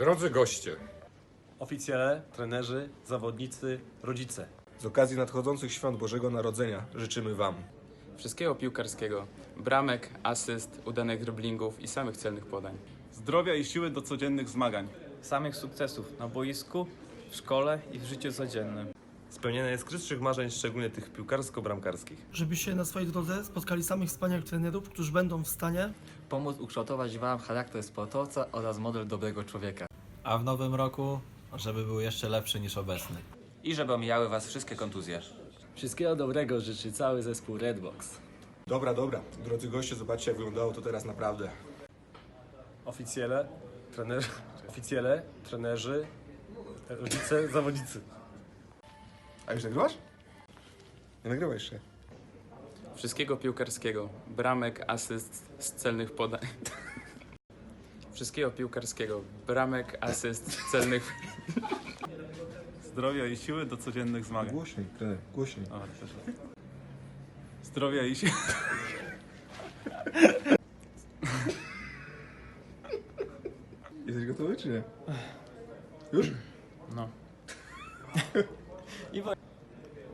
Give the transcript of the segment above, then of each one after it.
Drodzy goście, Oficjele, trenerzy, zawodnicy, rodzice. Z okazji nadchodzących świąt Bożego Narodzenia życzymy Wam Wszystkiego piłkarskiego. Bramek, asyst, udanych driblingów i samych celnych podań. Zdrowia i siły do codziennych zmagań. samych sukcesów na boisku, w szkole i w życiu codziennym. Spełnienia najskrytszych marzeń, szczególnie tych piłkarsko-bramkarskich. żebyście na swojej drodze spotkali samych wspaniałych trenerów, którzy będą w stanie pomóc ukształtować Wam charakter sportowca oraz model dobrego człowieka. A w nowym roku, żeby był jeszcze lepszy niż obecny. I żeby omijały Was wszystkie kontuzje. Wszystkiego dobrego życzy cały zespół Redbox. Dobra, dobra. Drodzy goście, zobaczcie jak wyglądało to teraz naprawdę. Oficjele, trenerzy, oficjele, trenerzy, rodzice, zawodnicy. A już nagrywasz? Nie nagrywaj jeszcze. Wszystkiego piłkarskiego. Bramek, asyst z celnych podań. Wszystkiego piłkarskiego. Bramek, asyst celnych Zdrowia i siły do codziennych zmagań. Głośniej, trener, głośniej. O, też. Zdrowia i siły. Jesteś gotowy czy nie? Już? No. I wo-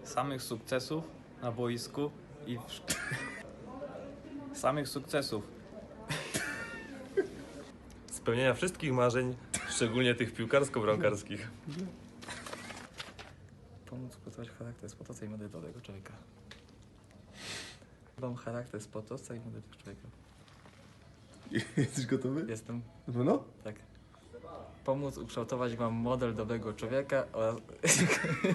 samych sukcesów na boisku i w szk- samych sukcesów. Spełnienia wszystkich marzeń, szczególnie tych piłkarsko-bramkarskich. Pomóc ukształtować charakter sportowca i model dobrego człowieka. Wam charakter sportowca i model człowieka. Jesteś gotowy? Jestem, Na pewno? tak. Pomóc ukształtować Wam model dobrego człowieka oraz...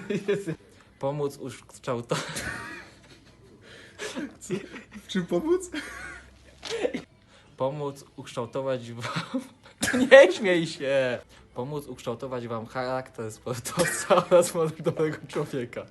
Pomóc ukształtować... W czym pomóc? Pomóc ukształtować Wam... Nie śmiej się! Pomóc ukształtować Wam charakter sportowca oraz dobrego człowieka.